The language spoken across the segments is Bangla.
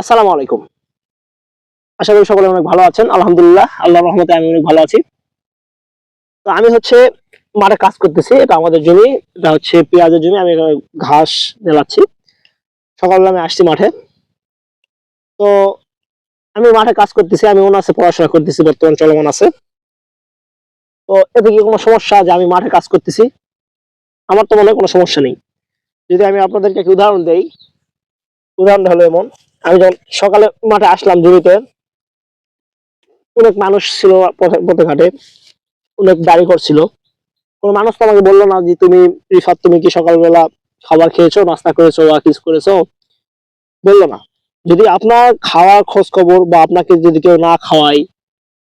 আসসালামু আলাইকুম। আশা করি সকলে অনেক ভালো আছেন। আলহামদুলিল্লাহ আল্লাহ রহমতে আমি অনেক ভালো আছি। তো আমি হচ্ছে মাঠে কাজ করতেছি, এটা আমাদের জমি, এটা হচ্ছে পেঁয়াজের জমি, আমি ঘাস ঢেলাচ্ছি সকালবেলা আমি আসছি মাঠে। তো আমি মাঠে কাজ করতেছি, আমি ওনার পড়াশোনা করতেছি, বর্তমান চলমান আছে। তো এতে কি কোনো সমস্যা যে আমি মাঠে কাজ করতেছি? আমার তো মনে হয় কোনো সমস্যা নেই। যদি আমি আপনাদেরকে একটা উদাহরণ দেই, উদাহরণটা হলো এমন। আমি যখন সকালে মাঠে আসলাম জমিতে অনেক মানুষ ছিল পথে ঘাটে অনেক গাড়ি করছিল কোনো মানুষ তো আমাকে বলল না যে তুমি, রিফাত, তুমি কি সকালবেলা খাবার খেয়েছো, নাস্তা করেছ, বা কিছু করেছ? বলল না। যদি আপনার খাওয়ার খোঁজ খবর বা আপনাকে যদি কেউ না খাওয়াই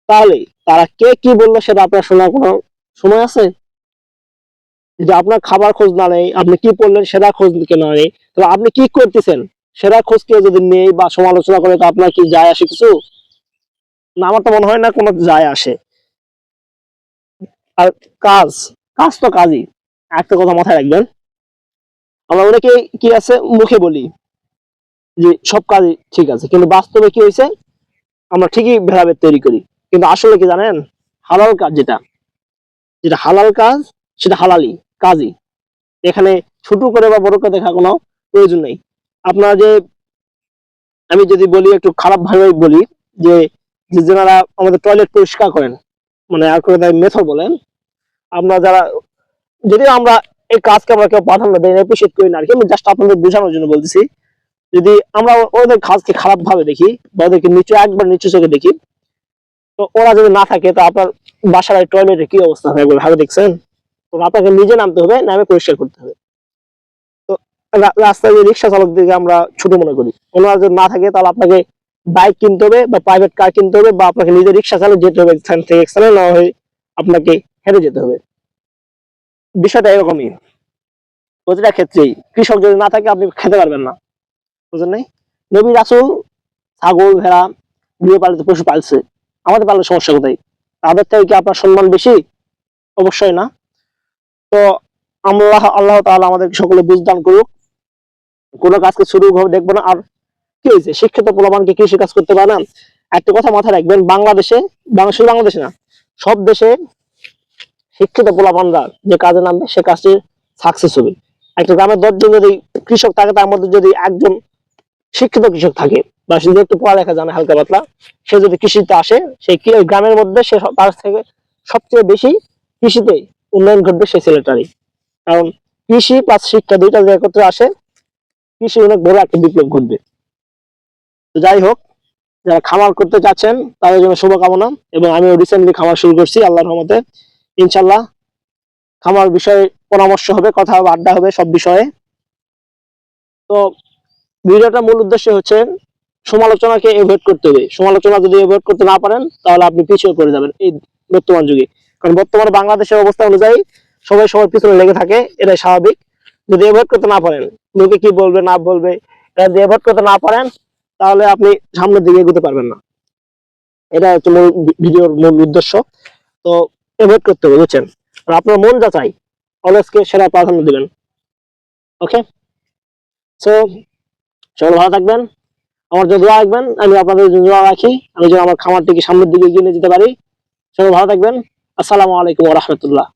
তাহলে তারা কে কি বলল সেটা আপনার শোনার কোনো সময় আছে? যদি আপনার খাবার খোঁজ না নেই আপনি কি পড়লেন সেটা খোঁজ না নেই তাহলে আপনি কি করতেছেন? সেটা খোঁজ কেউ যদি নেই বা সমালোচনা করে তো আপনার কি যায় আসে কিছু? না, আমার তো মনে হয় না কোনো যায় আসে। আর কাজ কাজ তো কাজই। একটা কথা মাথায় রাখবেন। আমরা অনেকে কি আছে, মুখে বলি যে সব কাজই ঠিক আছে, কিন্তু বাস্তবে কি হয়েছে? আমরা ঠিকই ভেদাভেদ তৈরি করি। কিন্তু আসলে কি জানেন? হালাল কাজ যেটা যেটা হালাল কাজ, সেটা হালালি কাজই। এখানে ছোট করে বা বড় করে দেখা কোনো প্রয়োজন নেই। আপনারা যে, আমি যদি বলি, একটু খারাপ ভাবে বলি, যে যারা আমাদের টয়লেট পরিষ্কার করেন মানে আর করে মেথর বলেন, আমরা যারা, যদিও আমরা এই কাজকে আমরা কেউ প্রাধান্য দেই না এপ্রিসিয়েট করি না আর কি, আমি জাস্ট আপনাদের বোঝানোর জন্য বলতেছি, যদি আমরা ওদের কাজকে খারাপ ভাবে দেখি, বা ওদেরকে নিচু, একবার নিচু চোখে দেখি, তো ওরা যদি না থাকে, তো আপনার বাসার টয়লেটের কি অবস্থা হবে একবার ভাবে দেখছেন? তো আপনাকে নিজে নামতে হবে, নামে পরিষ্কার করতে হবে। রাস্তায় যে রিক্সা চালকদেরকে আমরা ছোট মনে করি। ওনারা যদি না থাকে, তাহলে আপনাকে বাইক কিনতে হবে বা প্রাইভেট কার কিনতে হবে বা আপনাকে নিজের রিক্সা চালিয়ে যেতে হবে এখান থেকে এখানে না হয়ে আপনাকে হেঁটে যেতে হবে। বিষয়টা এরকমই। প্রতিটা ক্ষেত্রেই কৃষক যদি না থাকে, আপনি খেতে পারবেন না। বুঝলেন নাই? নবী রাসুল ছাগল, ভেড়া গৃহপালিত পশু পালছে। আমাদের পাললে সমস্যা কোথায়? তাদের থেকে কি আপনার সম্মান বেশি? অবশ্যই না। তো আমরা আল্লাহ তাআলা আমাদের সকলে বুঝদান করুক। কোনো কাজকে শুরু দেখব না। আর কি হয়েছে? শিক্ষিত পোলাপানকে কৃষি কাজ করতে পারে না? একটা কথা মাথায় রাখবেন, বাংলাদেশে শুধু বাংলাদেশে না, সব দেশে শিক্ষিত পোলাপানরা যে কাজে নামবে, সে কাজটি সাকসেস হবে। একটা গ্রামের দশজন যদি কৃষক থাকে, তার মধ্যে যদি একজন শিক্ষিত কৃষক থাকে, বা সে একটু পড়ালেখা জানে হালকা পাতলা, সে যদি কৃষিতে আসে সেই গ্রামের মধ্যে সে তার থেকে সবচেয়ে বেশি কৃষিতে উন্নয়ন ঘটবে সেই ছেলেটারই। কারণ কৃষি প্লাস শিক্ষা দুইটা একত্রে আসে কৃষি অনেক বড় একটা বিপ্লব ঘটবে। তো যাই হোক, যারা খামার করতে চাচ্ছেন, তাদের জন্য শুভকামনা এবং আমিও রিসেন্টলি খামার শুরু করছি, আল্লাহর রহমতে। ইনশাল্লাহ খামার বিষয়ে পরামর্শ হবে, কথা হবে, আড্ডা হবে সব বিষয়ে। তো ভিডিওটা মূল উদ্দেশ্য হচ্ছে সমালোচনাকে এভয়েড করতে হবে। সমালোচনা যদি এভয়েড করতে না পারেন, তাহলে আপনি পিছিয়ে পড়ে যাবেন এই বর্তমান যুগে। কারণ বর্তমানে বাংলাদেশের অবস্থা অনুযায়ী সবাই সবার পিছনে লেগে থাকে, এটাই স্বাভাবিক। যদি এভয়েড করতে না পারেন, লোকে কি বলবে, না বলবে এটা যদি এভয়েড করতে না পারেন, তাহলে আপনি সামনের দিকে এগোতে পারবেন না। এটা হচ্ছে মূল ভিডিওর মূল উদ্দেশ্য। তো এভয়েড করতে হবে, বুঝছেন? আর আপনার মন যা চাই অলওয়েজকে সেরা প্রাধান্য দিবেন। ওকে? সো সবাই ভালো থাকবেন। আমার দোয়া রাখবেন, আমি আপনাদের দোয়া রাখি। আমি যেন আমার খামারটিকে সামনের দিকে এগিয়ে নিয়ে যেতে পারি। সবাই ভালো থাকবেন। আসসালামু আলাইকুম রহমতুল্লাহ।